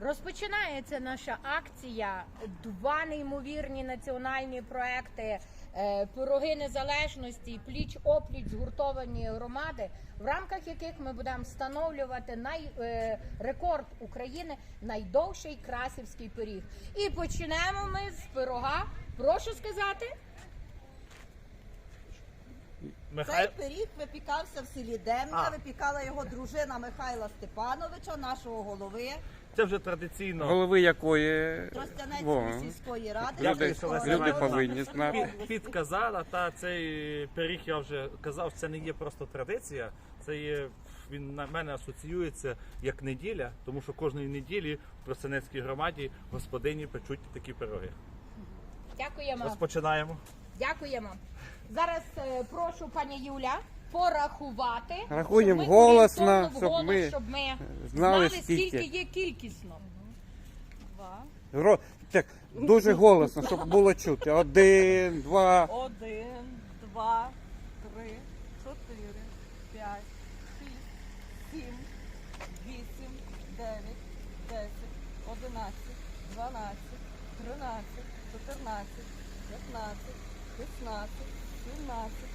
Розпочинається наша акція. Два неймовірні національні проекти е, Пироги незалежності, пліч опліч згуртовані громади, в рамках яких ми будемо встановлювати най, е, рекорд України найдовший красівський пиріг. І почнемо ми з пирога. Прошу сказати. Цей пиріг випікався в селі Демня, випікала його дружина Михайла Степановича, нашого голови Це вже традиційно. Голови якої. Тростянецької сільської ради. Люди- люди повинні знати. Під, підказала, та цей пиріг я вже казав, це не є просто традиція. Це є він на мене асоціюється як неділя, тому що кожної неділі в Тростянецькій громаді господині печуть такі пироги. Дякуємо. Розпочинаємо. Дякуємо. Зараз е, прошу пані Юля порахувати. Рахуємо щоб ми голосно, орієнтовно щоб вголос, ми щоб ми знали, скільки є кількісно. Ро- Так, дуже голосно, щоб було чути. Один, два. Один, два, три, чотири, п'ять, шість, сім, вісім, дев'ять, десять, одинадцять, дванадцять, тринадцять, чотирнадцять, п'ятнадцять, шістнадцять, сімнадцять,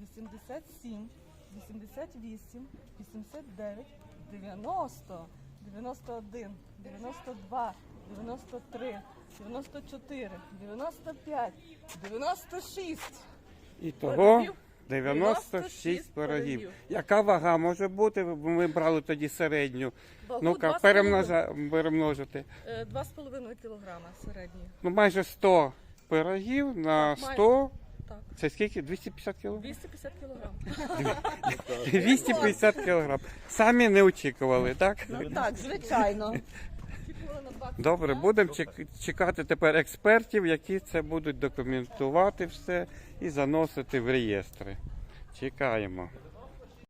87, 88, 89, 90, 91, 92, 93, 94, 95, 96. І того Пирогів? 96 96 пирогів. Яка вага може бути? Ми брали тоді середню. Вагу Ну-ка, два з перемножа, перемножити. е, Два з половиною кілограма середні. Ну, майже 100 пирогів на Так, 100. Це скільки? 250 кілограм? 250 кілограм. 250 кілограм. Самі не очікували, так? Ну так, звичайно. Очікували на 20 Добре, будемо чек- чекати тепер експертів, які це будуть документувати все і заносити в реєстри. Чекаємо.